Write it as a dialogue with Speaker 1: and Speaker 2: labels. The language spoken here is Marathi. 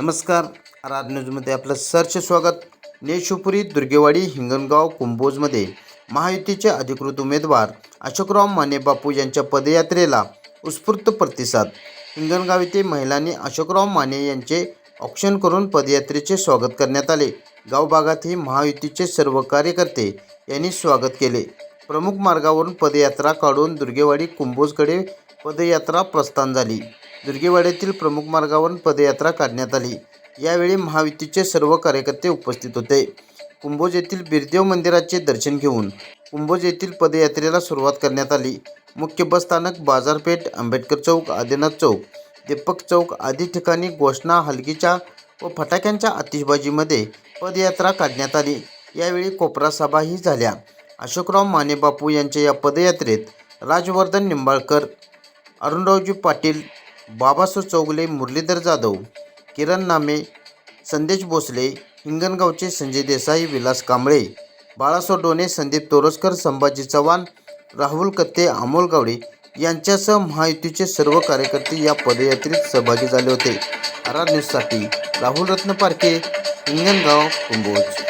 Speaker 1: नमस्कार. आर न्यूजमध्ये आपलं सर्च स्वागत. नेशुपुरी दुर्गेवाडी हिंगणगाव कुंभोजमध्ये महायुतीचे अधिकृत उमेदवार अशोकराव माने बापू यांच्या पदयात्रेला उत्स्फूर्त प्रतिसाद. हिंगणगाव येथे महिलांनी अशोकराव माने यांचे औक्षण करून पदयात्रेचे स्वागत करण्यात आले. गाव भागातही महायुतीचे सर्व कार्यकर्ते यांनी स्वागत केले. प्रमुख मार्गावरून पदयात्रा काढून दुर्गेवाडी कुंभोजकडे पदयात्रा प्रस्थान झाली. दुर्गेवाड्यातील प्रमुख मार्गावरून पदयात्रा काढण्यात आली. यावेळी महायुतीचे सर्व कार्यकर्ते उपस्थित होते. कुंभोज येथील बिरदेव मंदिराचे दर्शन घेऊन कुंभोज येथील पदयात्रेला सुरुवात करण्यात आली. मुख्य बस स्थानक बाजारपेठ आंबेडकर चौक आदिनाथ चौक दीपक चौक आदी ठिकाणी घोषणा हलगीच्या व फटाक्यांच्या आतिषबाजीमध्ये पदयात्रा काढण्यात आली. यावेळी कोपरा सभाही झाल्या. अशोकराव माने बापू यांच्या या पदयात्रेत राजवर्धन निंबाळकर अरुणरावजी पाटील बाबासाहेब चौगले मुरलीधर जाधव किरण नामे संदेश भोसले हिंगणगावचे संजय देसाई विलास कांबळे बाळासाहेब डोणे संदीप तोरसकर संभाजी चव्हाण राहुल कत्ते अमोल गावडे यांच्यासह महायुतीचे सर्व कार्यकर्ते या पदयात्रेत सहभागी झाले होते. आर आर न्यूजसाठी राहुल रत्न पारखे हिंगणगाव कुंभोज.